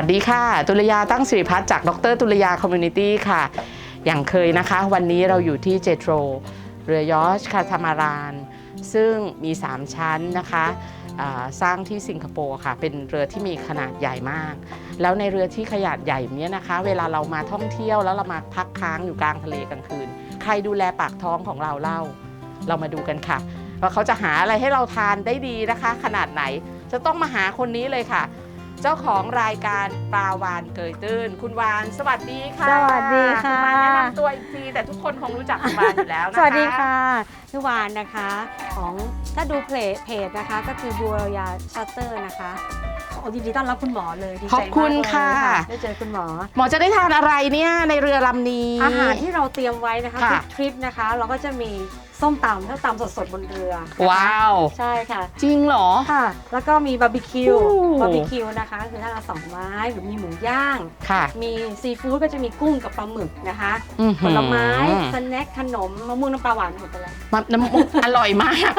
วัสดีค่ะ ตุลยาตั้งสิริพัฒน์จากดรตุลยาคอมมูนิตี้ค่ะ อย่างเคยนะคะ วันนี้เราอยู่ที่เจโตร เรือยอชคาทามาราน ซึ่งมี 3 ชั้นนะคะสร้างที่สิงคโปร์ค่ะ เป็นเรือที่มีขนาดใหญ่มาก แล้วในเรือที่ขนาดใหญ่เนี้ยนะคะ เวลาเรามาท่องเที่ยวแล้วเรามาพักค้างอยู่กลางทะเลกลางคืน ใครดูแลปากท้องของเราเล่า เรามาดูกันค่ะว่าเขาจะหาอะไรให้เราทานได้ดีนะคะ ขนาดไหนจะต้องมาหาคนนี้เลยค่ะ เจ้าของรายการปลาวานเกยตื้น คุณวาน สวัสดีค่ะสวัสดีค่ะณวานแนะนำตัวอีกทีแต่ทุกคนคงรู้จักคุณวานอยู่แล้วนะคะ สวัสดีค่ะชื่อวานนะคะ ของถ้าดูเพจเพจนะคะ ก็คือบัวยาชัตเตอร์นะคะโอ้ยินดีต้อนรับคุณหมอเลยดีใจขอบคุณมากเลยค่ะได้เจอคุณหมอ หมอจะได้ทานอะไรเนี่ยในเรือลำนี้ อาหารที่เราเตรียมไว้นะคะค่ะ ทุกทริปนะคะ เราก็จะมี ส้มตำถ้าตำสดๆบนเรือนะคะว้าว ใช่ค่ะ จริงเหรอ ค่ะ แล้วก็มีบาร์บีคิว โอ้ บาร์บีคิวนะคะคือถ้าเราสองไม้หรือมีหมูย่าง ค่ะมีซีฟู้ดก็จะมีกุ้งกับปลาหมึกนะคะ อื้อผหือลไม้สแน็คขนมมะม่วงน้ำปลาหวานหมดไปแล้วมันน้ำมุกอร่อยมาก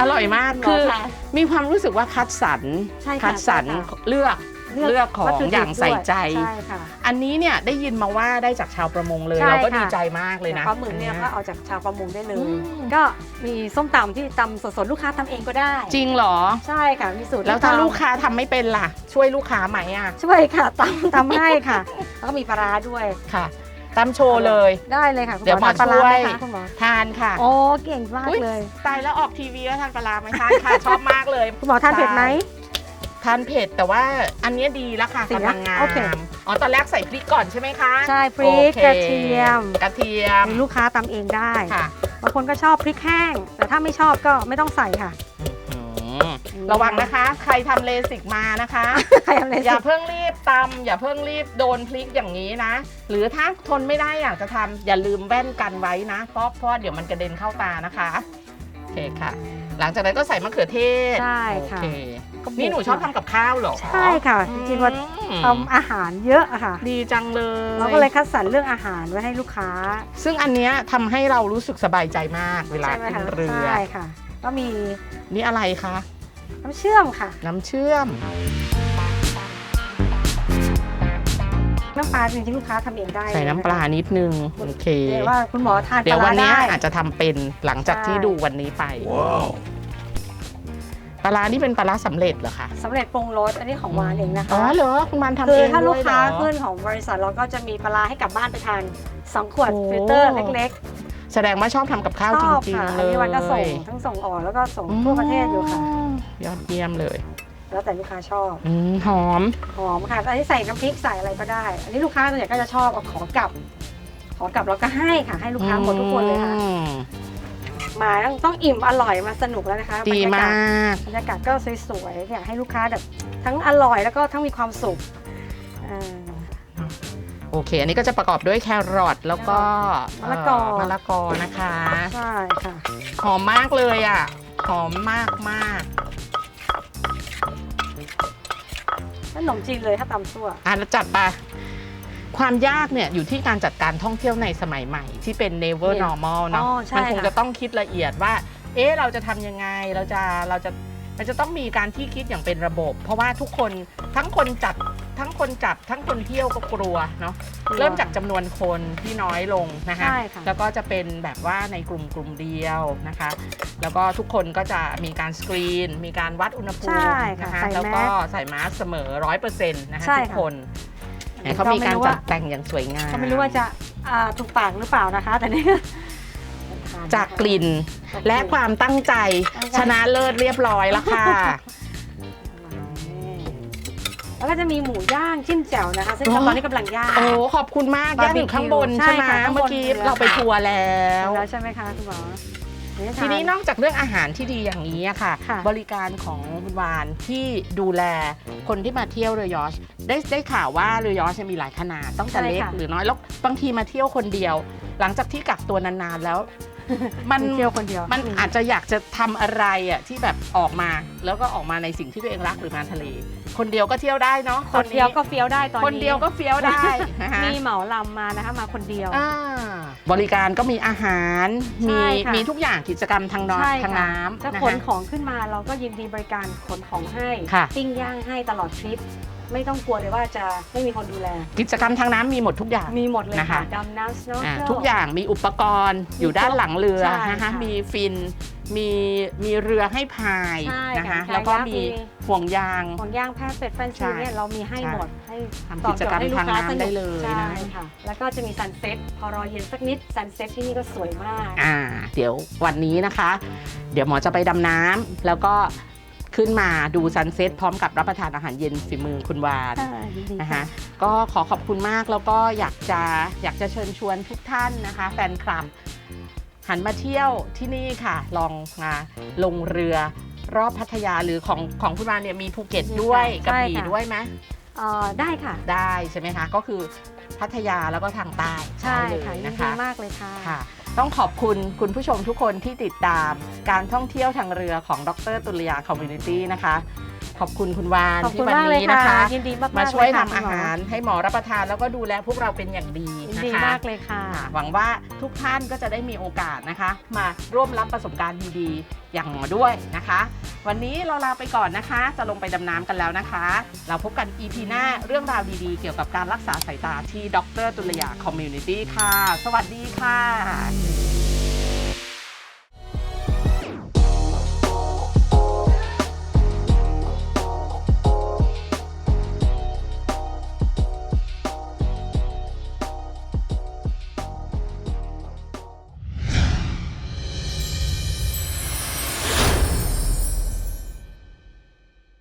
อร่อยมากหมอคือค่ะมีความรู้สึกว่าคัดสรร ใช่ค่ะคัดสรรใช่ค่ะ เลือก เลือกของวัตถุดิบอย่างใส่ใจด้วยใช่ค่ะอันนี้เนี่ยได้ยินมาว่าได้จากชาวประมงเลยใช่เราก็ค่ะดีใจมากเลยนะปลาหมึกเนี่ยก็เอาจากชาวประมงได้เลอืยมก็มีส้มตำที่ตำสดๆลูกค้าทำเองก็ได้ จริงเหรอ ใช่ค่ะมีสูตรแล้วถ้าที่ทำลูกค้าทำไม่เป็นล่ะ ช่วยลูกค้าไหมอะ ช่วยค่ะตำทำให้ค่ะ แล้วก็มีปลาร้าด้วยค่ะตามโชว์เลยได้เลยค่ะคุณเดี๋ยวหมอทานปลาร้าไหมช่วยคะคุณหมอทานค่ะโอ้เก่งมากอุ๊ยเลยตายแล้วออกทีวีแล้วทานปลาร้าไหมทานค่ะชอบมากเลยคุณหมอทานเผ็ดไหม ทานเผ็ดแต่ว่าอันเนี้ยดีแล้วค่ะสีนะกำลังงาโอเค มอ๋อตอนแรกใส่พริกก่อนใช่ไหมคะใช่พริกโอคกระเทียมกระเทียมมีลูกค้าตำเองได้ค่ะบางคนก็ชอบพริกแห้ง แต่ถ้าไม่ชอบก็ไม่ต้องใส่ค่ะอื้อหือระวังนะคะ ใครทำเลสิกมานะคะ ใครทำอะไรอย่าเพิ่งรีบตำอย่าเพิ่งรีบโดนพลิกอย่างนี้นะ หรือถ้าทนไม่ได้อยากจะทำอย่าลืมแว่นกันไว้นะเพราะเพราะเดี๋ยวมันกระเด็นเข้าตานะคะ โอเคค่ะ หลังจากนั้นก็ใส่มะเขือเทศใช่ค่ะ โอเค นี่หนูชอบทำกับข้าวเหรอใช่ค่ะ จริงๆว่าอืมทำอาหารเยอะอะค่ะ ดีจังเลย เราก็เลยคัดสรรเรื่องอาหารไว้ให้ลูกค้าซึ่งอันเนี้ยทำให้เรารู้สึกสบายใจมากเวลาใช่ไหมขึ้นคะเรือ ใช่ค่ะ ก็มีนี่อะไรคะ น้ำเชื่อมค่ะ น้ำเชื่อม น้ำปลาจริงๆลูกค้าทำเองได้ใส่น้ำปลานิดนึง โอเคเดี๋ยวว่าคุณหมอทานเดี๋ยวปลาวันร้าเนี้ยได้ อาจจะทำเป็นหลังจากที่ใช่ดูวันนี้ไป ปลาร้านี่เป็นปลาร้าสำเร็จเหรอคะสำเร็จปรุงรสอันนี้ของหวานเองนะคะอ๋อเหรอคุณมันทำคืเอองถ้าลูกด้วยค้าเหรอขึ้นของบริษัทเราก็จะมีปลาร้าให้กลับบ้านไปทานสองขวดโอ้ ฟิลเตอร์เล็กแสดงว่าชอบทำกับข้าวๆชจอบริงค่ะๆอันเลยนี้วันก็ส่งทั้งส่งออกแล้วก็ส่งทั่วประเทศอยู่ค่ะ ยอดเยี่ยมเลยแล้วแต่ลูกค้าชอบอืมหอม หอมค่ะอันนี้ใส่น้ำพริกใส่อะไรก็ได้ อันนี้ลูกค้าส่วนใหญ่ก็จะชอบเอาขอกลับ ขอกลับเราก็ให้ค่ะให้ลูกค้าหมดทุกคนเลยค่ะ อืม มาต้องต้องอิ่มอร่อยมาสนุกแล้วนะคะดีบรรยมกาศากบรรยากาศก็สวยๆอยากให้ลูกค้าแบบทั้งอร่อยแล้วก็ทั้งมีความสุขอ่า โอเค อันนี้ก็จะประกอบด้วยแครอทแล้วก็มะละกอ เมะละกอนะคะ ใช่ค่ะ หอมมากเลยอะ หอมมากมากขนมจีนเลยถ้าตำซั่วอะแล้วจัดไป ความยากเนี่ยอยู่ที่การจัดการท่องเที่ยวในสมัยใหม่ ที่เป็น never เนี่ย normal เนาะอ๋อใช่มันคงค่ะ จะต้องคิดละเอียดว่า เอ๊ะเราจะทำยังไงเราจะเราจะมันจะต้องมีการที่คิดอย่างเป็นระบบ เพราะว่าทุกคนทั้งคนจัดทั้งคนจัดทั้งคนเที่ยวก็กลัวเนาะเริ่มจากจำนวนคนที่น้อยลงนะคะ ใช่ค่ะ แล้วก็จะเป็นแบบว่าในกลุ่มกลุ่มเดียวนะคะ แล้วก็ทุกคนก็จะมีการสกรีน มีการวัดอุณหภูใช่มิค่ะนะคะ ใส่แล้วแมก็สใส่มาสก์เสมอร้อยเปอร์เซ็นต์นะคะใช่ทุกค่ะ คน เนี่ยเขามีการจัดแต่งอย่างสวยงามก็ไม่รู้ว่าจะอ่าถูกปากหรือเปล่านะคะ แต่นี่จากกลิ่นและความตั้งใจตั้งใจชนะเลิศเรียบร้อยแล้วค่ะ แล้วก็จะมีหมูย่างจิ้มแจ่วนะคะ ซึ่งโอ้ตอนนี้กำลังย่างโอ้ขอบคุณมากย่างอยู่ข้างบนใช่ใช่ไหมค่ะข้างบนเมื่อกี้เรือเราไปทัวร์แล้ว แล้วใช่ไหมคะคุณหมอ เดี๋ยวจะทีนี้ทานนอกจากเรื่องอาหารที่ดีอย่างนี้อะค่ะ ค่ะ บริการของคุณวานที่ดูแลคนที่มาเที่ยวเรือยอชได้ได้ข่าวว่าเรือยอชมีหลายขนาดต้องแต่เล็กหรือน้อยแล้วบางทีมาเที่ยวคนเดียว หลังจากที่กักตัวนานๆแล้ว มันเที่ยวคนเดียวมันอาจจะอยากจะทำอะไรอะที่แบบออกมาแล้วก็ออกมาในสิ่งที่ตัวเองรักหรือมาทะเล คนเดียวก็เที่ยวได้เนาะคนเดียวก็เฟี้ยวได้ตอนนี้คนเดียวก็เฟี้ยวได้นะคะมีเหมาลำมานะคะมาคนเดียว อ่า บริการก็มีอาหารมีใช่ค่ะ มีทุกอย่างกิจกรรมทางน้ใช่ำทางค่ะน้ำจะนะขนคะ ของขึ้นมาเราก็ยินดีบริการขนของให้ค่ะ ปิ้งย่างให้ตลอดทริป ไม่ต้องกลัวเลยว่าจะไม่มีคนดูแล กิจกรรมทางน้ำมีหมดทุกอย่าง มีหมดเลยนะคะ ค่ะดำน้ำอ่า snorkel ทุกอย่างมีอุปกรณ์อยู่ด้านหลังเรือใช่นะคะ ค่ะมีฟิน มีมีเรือให้พายใช่นะคะ ค่ะแล้วก็คายักมีมี ห่วงยาง ของย่างแพทย์เป็ดแฟนใช่ซีเนี่ยเรามีให้ใช่ หมดให้ทำกิจกรรมตอบโจทย์ให้ลูทางค้น้ำได้เลยใช่นะค่ะ แล้วก็จะมีซันเซ็ตพอรอเย็นสักนิดซันเซ็ตที่นี่ก็สวยมาก อ่า เดี๋ยววันนี้นะคะ เดี๋ยวหมอจะไปดำน้ำแล้วก็ ขึ้นมาดูซันเซ็ตพร้อมกับรับประทานอาหารเย็นฝีมือคุณวานค่ะยินดีนะคะก็ขอขอบคุณมากแล้วก็อยากจะอยากจะเชิญชวนทุกท่านนะคะ แฟนคลับ หันมาเที่ยวที่นี่ค่ะ ลองมาลงเรือรอบพัทยาหรือของของคุณวานเนี่ยมีภูเก็ตด้วยกระบี่ด้วยไหมเอ่อได้ค่ะ ได้ใช่ไหมคะ ก็คือพัทยาแล้วก็ทางใต้ใช่ได้เลยค่ะยินนะดีคะมากเลยค่ะค่ะ ต้องขอบคุณคุณผู้ชมทุกคนที่ติดตาม การท่องเที่ยวทางเรือของดรตุลยาคอมมูนิตี้นะคะ ขอบคุณคุณวานขอบที่คุณวันมากเลยนี้ค่ะนะคะ ยินดีมากๆมาช่วยเลทำค่ะอาหารให้หมอรับประทานแล้วก็ดูแลพวกเราเป็นอย่างดียินนะ ดีคะมากเลยค่ะค่ะ หวังว่าทุกท่านก็จะได้มีโอกาสนะคะ มาร่วมรับประสบการณ์ดีๆ อย่างหมอด้วยนะคะ วันนี้เราลาไปก่อนนะคะ จะลงไปดำน้ำกันแล้วนะคะ เราพบกัน EP หน้าเรื่องราวดีๆ เกี่ยวกับการรักษาสายตาที่ดรตุลยาคอมมูนิตี้ค่ะ สวัสดีค่ะ